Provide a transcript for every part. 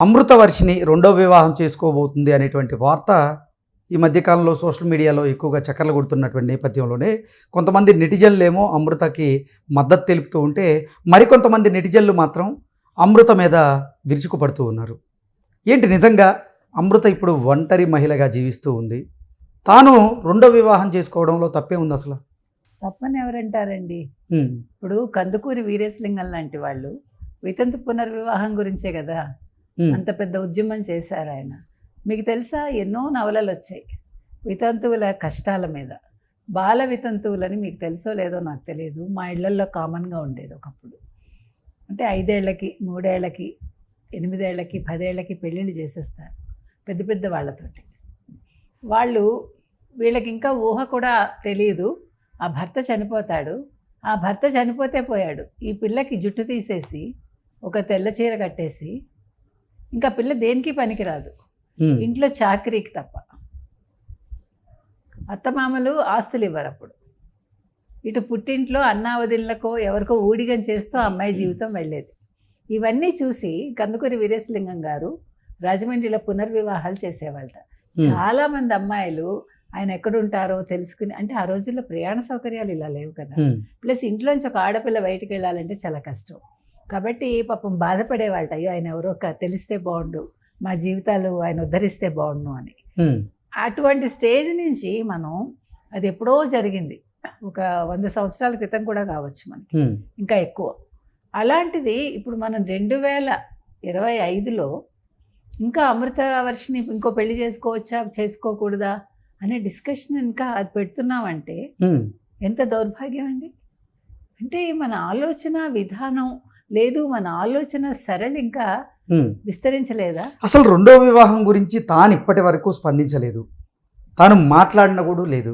అమృతవర్షిని రెండో వివాహం చేసుకోబోతుంది అనేటువంటి వార్త ఈ మధ్యకాలంలో సోషల్ మీడియాలో ఎక్కువగా చక్కర్లు కొడుతున్నటువంటి నేపథ్యంలోనే కొంతమంది నెటిజన్లేమో అమృతకి మద్దతు తెలుపుతూ ఉంటే మరికొంతమంది నెటిజన్లు మాత్రం అమృత మీద విరుచుకుపడుతూ ఉన్నారు ఏంటి నిజంగా అమృత ఇప్పుడు ఒంటరి మహిళగా జీవిస్తూ ఉంది తాను రెండో వివాహం చేసుకోవడంలో తప్పే ఉంది అసలు తప్పని ఎవరంటారండి. ఇప్పుడు కందుకూరి వీరేశలింగం లాంటి వాళ్ళు వితంతు పునర్వివాహం గురించే కదా. అంత పెద్ద ఉద్యమం చేశారు ఆయన. మీకు తెలుసా ఎన్నో నవలలు వచ్చాయి. వితంతువుల కష్టాల మీద. బాల వితంతువులని మీకు తెలుసో లేదో నాకు తెలియదు. మా ఇళ్ళల్లో కామన్గా ఉండేది ఒకప్పుడు. అంటే ఐదేళ్ళకి మూడేళ్ళకి ఎనిమిదేళ్ళకి పదేళ్ళకి పెళ్ళిళ్ళు చేసేస్తారు. పెద్ద పెద్ద వాళ్ళతోటి. వాళ్ళు వీళ్ళకి ఇంకా ఊహ కూడా తెలియదు ఆ భర్త చనిపోతాడు. ఆ భర్త చనిపోతే పోయాడు. ఈ పిల్లకి జుట్టు తీసేసి ఒక తెల్ల చీర కట్టేసి ఇంకా పిల్ల దేనికి పనికిరాదు. ఇంట్లో చాకరీకి తప్ప. అత్తమామలు ఆస్తులు ఇవ్వరు అప్పుడు. ఇటు పుట్టింట్లో అన్నా వదినలకో ఎవరికో ఊడిగం చేస్తూ అమ్మాయి జీవితం వెళ్ళేది. ఇవన్నీ చూసి కందుకూరి వీరేశలింగం గారు రాజమండ్రిలో పునర్వివాహాలు చేసేవాళ్ళట. హ్మ్. చాలా మంది అమ్మాయిలు ఆయన ఎక్కడుంటారో తెలుసుకుని అంటే ఆ రోజుల్లో ప్రయాణ సౌకర్యాలు ఇలా లేవు కదా. ప్లస్ ఇంట్లోంచి ఒక ఆడపిల్ల బయటికి వెళ్ళాలంటే చాలా కష్టం. కాబట్టి పాపం బాధపడేవాళ్ళట అయ్యో ఆయన ఎవరో ఒక తెలిస్తే బాగుండు మా జీవితాలు ఆయన ఉద్ధరిస్తే బాగుండు అని. అటువంటి స్టేజ్ నుంచి మనం అది ఎప్పుడో జరిగింది ఒక వంద సంవత్సరాల క్రితం కూడా కావచ్చు మనకి. ఇంకా ఎక్కువ అలాంటిది ఇప్పుడు మనం రెండు వేల ఇరవై ఐదులో ఇంకా అమృత వర్షిని ఇంకో పెళ్ళి చేసుకోవచ్చా చేసుకోకూడదా అనే డిస్కషన్ ఇంకా అది పెడుతున్నామంటే. ఎంత దౌర్భాగ్యం అండి అంటే మన ఆలోచన విధానం లేదు మన ఆలోచన సరళి ఇంకా. విస్తరించలేదా? అసలు రెండో వివాహం గురించి తాను ఇప్పటి వరకు స్పందించలేదు. తాను మాట్లాడిన కూడా లేదు.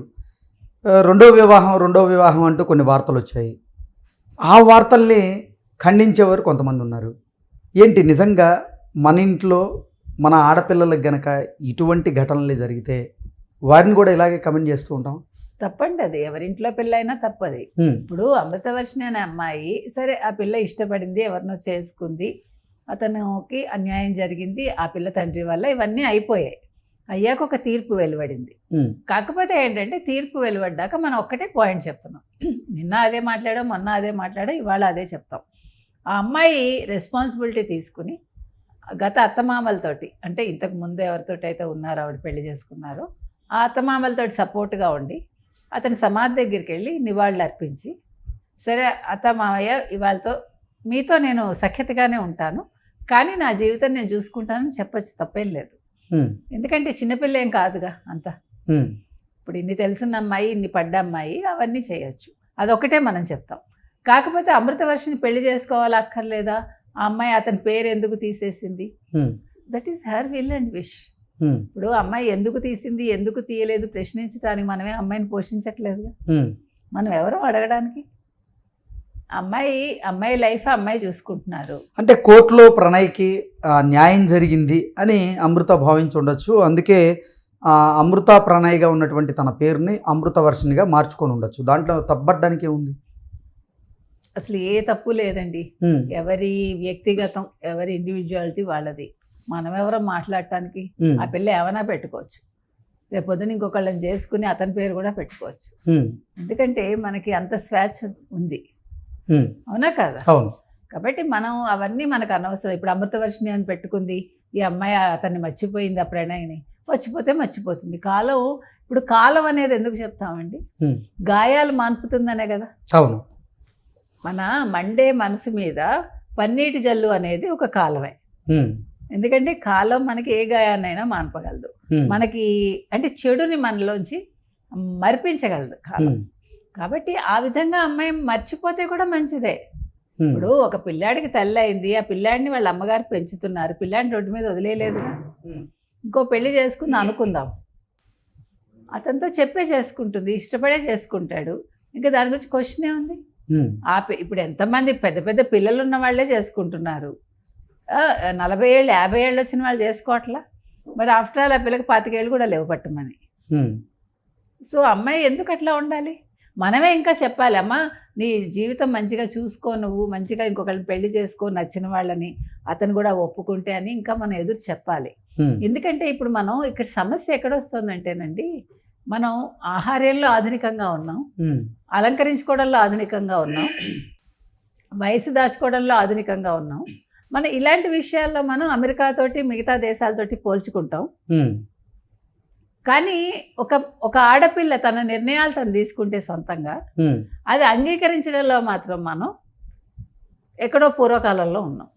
రెండో వివాహం రెండో వివాహం అంటూ కొన్ని వార్తలు వచ్చాయి. ఆ వార్తల్ని ఖండించేవారు కొంతమంది ఉన్నారు. ఏంటి నిజంగా మన ఇంట్లో మన ఆడపిల్లలకు గనక ఇటువంటి ఘటనలు జరిగితే వారిని కూడా ఇలాగే కమెంట్ చేస్తూ ఉంటాం? తప్పండి అది. ఎవరింట్లో పెళ్ళైనా తప్పది. హ్మ్. ఇప్పుడు అమృతవర్షిణి అనే అమ్మాయి సరే ఆ పిల్ల ఇష్టపడింది ఎవరినో చేసుకుంది అతనికి అన్యాయం జరిగింది ఆ పిల్ల తండ్రి వల్ల ఇవన్నీ అయిపోయాయి. అయ్యాక ఒక తీర్పు వెలువడింది. కాకపోతే ఏంటంటే తీర్పు వెలువడ్డాక మనం ఒక్కటే పాయింట్ చెప్తున్నాం. నిన్న అదే మాట్లాడాం మొన్న అదే మాట్లాడాం ఇవాళ అదే చెప్తాం. ఆ అమ్మాయి రెస్పాన్సిబిలిటీ తీసుకుని గత అత్తమామలతోటి అంటే ఇంతకు ముందు ఎవరితోటి అయితే ఉన్నారో ఆవిడ పెళ్ళి చేసుకున్నారో ఆ అత్తమామలతోటి సపోర్ట్గా ఉండి అతని సమాధి దగ్గరికి వెళ్ళి నివాళులు అర్పించి సరే అత్త మామయ్య ఇవాళతో మీతో నేను సఖ్యతగానే ఉంటాను కానీ నా జీవితం నేను చూసుకుంటానని చెప్పచ్చు తప్పేం లేదు. ఎందుకంటే చిన్నపిల్ల ఏం కాదుగా అంతా. ఇప్పుడు ఇన్ని తెలిసిన అమ్మాయి ఇన్ని పడ్డ అమ్మాయి అవన్నీ చేయొచ్చు అదొకటే మనం చెప్తాం కాకపోతే అమృతవర్షిని పెళ్ళి చేసుకోవాలా అక్కర్లేదా ఆ అమ్మాయి అతని పేరు ఎందుకు తీసేసింది. That is her will and wish. ఇప్పుడు అమ్మాయి ఎందుకు తీసింది ఎందుకు తీయలేదు ప్రశ్నించడానికి మనమే అమ్మాయిని పోషించట్లేదు. మనం ఎవరో అడగడానికి? అమ్మాయి అమ్మాయి లైఫ్ అమ్మాయి చూసుకుంటున్నారు. అంటే కోర్టులో ప్రణయ్కి న్యాయం జరిగింది అని అమృత భావించి ఉండొచ్చు. అందుకే ఆ, అమృత ప్రణయ్గా ఉన్నటువంటి తన పేరుని అమృత వర్షినిగా మార్చుకొని ఉండొచ్చు. దాంట్లో తప్పడానికి ఏముంది? అసలు ఏ తప్పు లేదండి. ఎవరి వ్యక్తిగతం ఎవరి ఇండివిజువాలిటీ వాళ్ళది. మనం ఎవరో మాట్లాడటానికి ఆ పిల్ల ఏమైనా పెట్టుకోవచ్చు. రేపు పొద్దున ఇంకొకళ్ళని చేసుకుని అతని పేరు కూడా పెట్టుకోవచ్చు. ఎందుకంటే మనకి అంత స్వేచ్ఛ ఉంది. అవునా కదా? అవును. కాబట్టి మనం అవన్నీ మనకు అనవసరం. ఇప్పుడు అమృతవర్షిణి అని పెట్టుకుంది ఈ అమ్మాయి అతన్ని మర్చిపోయింది ఆ ప్రణయ్ని మర్చిపోతే మర్చిపోతుంది. కాలం ఇప్పుడు కాలం అనేది ఎందుకు చెప్తామండి? గాయాలు మాన్పుతుందనే కదా? అవును. మన మండే మనసు మీద పన్నీటి జల్లు అనేది ఒక కాలమే. ఎందుకంటే కాలం మనకి ఏ గాయాన్నైనా మాన్పగలదు. మనకి అంటే చెడుని మనలోంచి మరిపించగలదు కాలం. కాబట్టి ఆ విధంగా అమ్మాయి మర్చిపోతే కూడా మంచిదే. ఇప్పుడు ఒక పిల్లాడికి తల్లి అయింది ఆ పిల్లాడిని వాళ్ళ అమ్మగారు పెంచుతున్నారు పిల్లాడిని రోడ్డు మీద వదిలేయలేదు. హ్మ్, ఇంకో పెళ్ళి చేసుకుంది అనుకుందాం. అతనితో చెప్పే చేసుకుంటుంది ఇష్టపడే చేసుకుంటాడు. ఇంకా దాని గురించి క్వశ్చన్ ఏముంది? హ్మ్, ఆ పి- ఇప్పుడు ఎంతమంది పెద్ద పెద్ద పిల్లలు ఉన్న వాళ్ళే చేసుకుంటున్నారు. నలభై ఏళ్ళు యాభై ఏళ్ళు వచ్చిన వాళ్ళు చేసుకోవట్లా? మరి ఆఫ్టర్ ఆల్ ఆ పిల్లకి పాతికేళ్ళు కూడా లేవు పట్టమని. హ్మ్, సో అమ్మాయి ఎందుకు అట్లా ఉండాలి? మనమే ఇంకా చెప్పాలి అమ్మా నీ జీవితం మంచిగా చూసుకో నువ్వు మంచిగా ఇంకొకరిని పెళ్ళి చేసుకో నచ్చిన వాళ్ళని అతను కూడా ఒప్పుకుంటే అని ఇంకా మనం ఎదురు చెప్పాలి. ఎందుకంటే ఇప్పుడు మనం ఇక్కడ సమస్య ఎక్కడ వస్తుందంటేనండి మనం ఆహార్యంలో ఆధునికంగా ఉన్నాం అలంకరించుకోవడంలో ఆధునికంగా ఉన్నాం వయసు దాచుకోవడంలో ఆధునికంగా ఉన్నాం మనం ఇలాంటి విషయాల్లో మనం అమెరికాతోటి మిగతా దేశాలతోటి పోల్చుకుంటాం. కానీ ఒక ఒక ఆడపిల్ల తన నిర్ణయాలు తను తీసుకుంటే సొంతంగా అది అంగీకరించడంలో మాత్రం మనం ఎక్కడో పూర్వకాలంలో ఉన్నాం.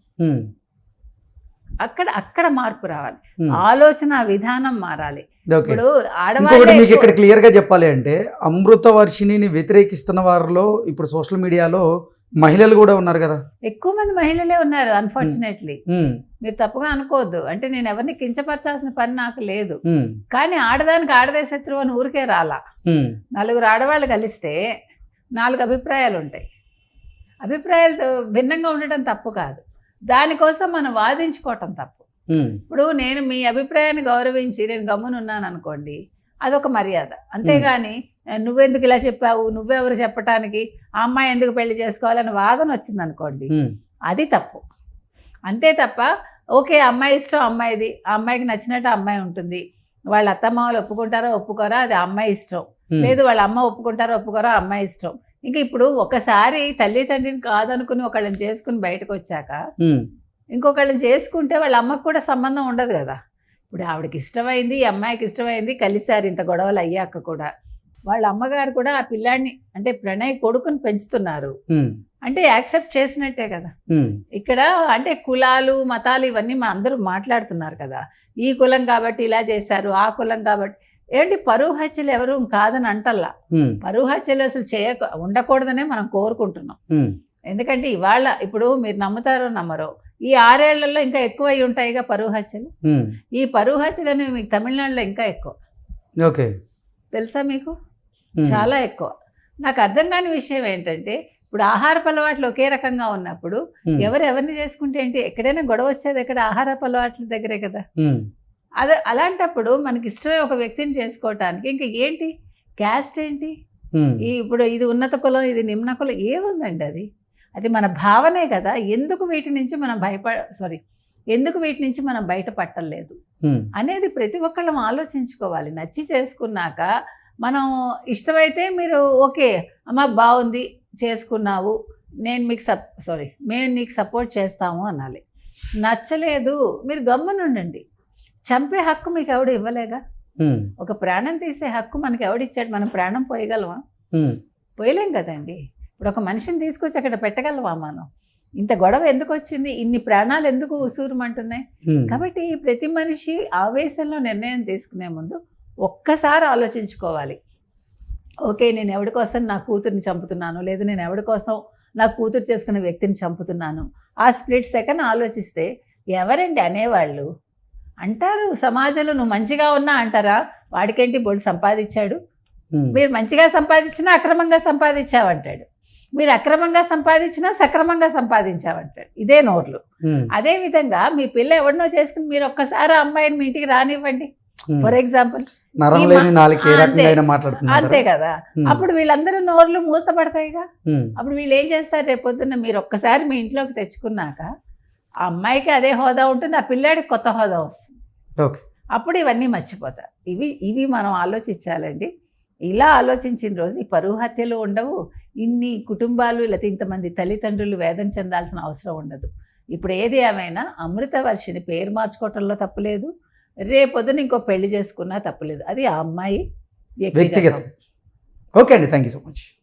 అక్కడ అక్కడ మార్పు రావాలి. ఆలోచన విధానం మారాలి. ఇప్పుడు ఆడవాళ్ళే మీకు ఇక్కడ క్లియర్గా చెప్పాలి అంటే అమృత వర్షిణిని వ్యతిరేకిస్తున్న వారిలో ఇప్పుడు సోషల్ మీడియాలో మహిళలు కూడా ఉన్నారు కదా? ఎక్కువ మంది మహిళలే ఉన్నారు అన్ఫార్చునేట్లీ మీరు తప్పుగా అనుకోవద్దు. అంటే నేను ఎవరిని కించపరచాల్సిన పని నాకు లేదు. కానీ ఆడదానికి ఆడదే శత్రువు అని ఊరికే రాలా. నలుగురు ఆడవాళ్ళు కలిస్తే నాలుగు అభిప్రాయాలు ఉంటాయి అభిప్రాయాలు భిన్నంగా ఉండటం తప్పు కాదు. దానికోసం మనం వాదించుకోవటం తప్పు. ఇప్పుడు నేను మీ అభిప్రాయాన్ని గౌరవించి నేను గమ్మునున్నాను అనుకోండి అదొక మర్యాద. అంతేగాని నువ్వెందుకు ఇలా చెప్పావు? నువ్వెవరు చెప్పటానికి? ఆ అమ్మాయి ఎందుకు పెళ్ళి చేసుకోవాలని వాదన వచ్చింది అనుకోండి అది తప్పు. అంతే తప్ప ఓకే అమ్మాయి ఇష్టం అమ్మాయిది. ఆ అమ్మాయికి నచ్చినట్టు అమ్మాయి ఉంటుంది. వాళ్ళ అత్తమామలు ఒప్పుకుంటారో? ఒప్పుకోరా? అది అమ్మాయి ఇష్టం. లేదు వాళ్ళ అమ్మ ఒప్పుకుంటారో? ఒప్పుకోరో? అమ్మాయి ఇష్టం. ఇంకా ఇప్పుడు ఒకసారి తల్లి తండ్రిని కాదనుకుని ఒకళ్ళని చేసుకుని బయటకు వచ్చాక ఇంకొకళ్ళని చేసుకుంటే వాళ్ళ అమ్మకు కూడా సంబంధం ఉండదు కదా. ఇప్పుడు ఆవిడకి ఇష్టమైంది ఈ అమ్మాయికి ఇష్టమైంది కలిశారు ఇంత గొడవలు అయ్యాక కూడా. వాళ్ళ అమ్మగారు కూడా ఆ పిల్లాడిని అంటే ప్రణయ్ కొడుకుని పెంచుతున్నారు. అంటే యాక్సెప్ట్ చేసినట్టే కదా. ఇక్కడ అంటే కులాలు మతాలు ఇవన్నీ మా అందరూ మాట్లాడుతున్నారు కదా. ఈ కులం కాబట్టి ఇలా చేశారు ఆ కులం కాబట్టి ఏంటి పరువు హత్యలు ఎవరు కాదని అంటల్లా? పరువు హత్యలు అసలు చేయక ఉండకూడదనే మనం కోరుకుంటున్నాం. ఎందుకంటే ఇవాళ ఇప్పుడు మీరు నమ్ముతారో నమ్మరో ఈ ఆరేళ్ళలో ఇంకా ఎక్కువ అయి ఉంటాయిగా పరువు హత్యలు? ఈ పరువు హత్యలు అనేవి మీకు తమిళనాడులో ఇంకా ఎక్కువ. ఓకే. తెలుసా మీకు? చాలా ఎక్కువ. నాకు అర్థం కాని విషయం ఏంటంటే ఇప్పుడు ఆహారపు అలవాట్లు ఒకే రకంగా ఉన్నప్పుడు ఎవరు ఎవరిని చేసుకుంటే ఏంటి? ఎక్కడైనా గొడవ వచ్చేది ఎక్కడ? ఆహారపు అలవాట్ల దగ్గరే కదా? అదే అలాంటప్పుడు మనకి ఇష్టమే ఒక వ్యక్తిని చేసుకోవటానికి ఇంకా ఏంటి? క్యాస్ట్ ఏంటి? ఇప్పుడు ఇది ఉన్నత కులం ఇది నిమ్న కులం ఏముందండి అది? అది మన భావనే కదా. ఎందుకు వీటి నుంచి మనం భయపడ సారీ ఎందుకు వీటి నుంచి మనం బయటపట్టలేదు? అనేది ప్రతి ఒక్కళ్ళం ఆలోచించుకోవాలి. నచ్చి చేసుకున్నాక మనం ఇష్టమైతే మీరు ఓకే అమ్మ బాగుంది చేసుకున్నావు నేను మీకు సప్ సారీ మేము నీకు సపోర్ట్ చేస్తాము అనాలి. నచ్చలేదు మీరు గమ్మునుండండి. చంపే హక్కు మీకు ఎవడు ఇవ్వలేగా? ఒక ప్రాణం తీసే హక్కు మనకి ఎవడిచ్చాడు మనం ప్రాణం పోయగలమా? ఉమ్, పోయలేం కదండి. ఇప్పుడు ఒక మనిషిని తీసుకొచ్చి అక్కడ పెట్టగలవా మనం? ఇంత గొడవ ఎందుకు వచ్చింది? ఇన్ని ప్రాణాలు ఎందుకు ఉసూరుమంటున్నాయి? కాబట్టి ప్రతి మనిషి ఆవేశంలో నిర్ణయం తీసుకునే ముందు ఒక్కసారి ఆలోచించుకోవాలి. ఓకే నేను ఎవరి కోసం నా కూతుర్ని చంపుతున్నాను? లేదు నేను ఎవరి కోసం నా కూతురు చేసుకున్న వ్యక్తిని చంపుతున్నాను? ఆ స్ప్లిట్ సెకండ్ ఆలోచిస్తే ఎవరండి అనేవాళ్ళు? అంటారు సమాజంలో నువ్వు మంచిగా ఉన్నా అంటారా? వాడికేంటి బోడు సంపాదించాడు? మీరు మంచిగా సంపాదించినా అక్రమంగా సంపాదించావంటాడు. మీరు అక్రమంగా సంపాదించినా సక్రమంగా సంపాదించావంటాడు. ఇదే ఉమ్, అదే విధంగా మీ పిల్ల ఎవరినో చేసుకుని మీరు ఒక్కసారి అమ్మాయిని మీ ఇంటికి రానివ్వండి. ఫర్ ఎగ్జాంపుల్ అంతే. కదా. అప్పుడు వీళ్ళందరూ నోర్లు మూతపడతాయిగా అప్పుడు వీళ్ళు ఏం చేస్తారు? రేపొద్దున్న మీరు ఒక్కసారి మీ ఇంట్లోకి తెచ్చుకున్నాక ఆ అమ్మాయికి అదే హోదా ఉంటుంది ఆ పిల్లాడికి కొత్త హోదా వస్తుంది. ఓకే. అప్పుడు ఇవన్నీ మర్చిపోతారు. ఇవి ఇవి మనం ఆలోచించాలండి. ఇలా ఆలోచించిన రోజు ఈ పరువు హత్యలు ఉండవు. ఇన్ని కుటుంబాలు లేకపోతే ఇంతమంది తల్లిదండ్రులు వేదన చెందాల్సిన అవసరం ఉండదు. ఇప్పుడు ఏది ఏమైనా అమృత వర్షిని పేరు మార్చుకోవటంలో తప్పులేదు రేపొద్దున ఇంకో పెళ్ళి చేసుకున్నా తప్పులేదు అది ఆ అమ్మాయి వ్యక్తిగతం. ఓకే అండి. Thank you so much.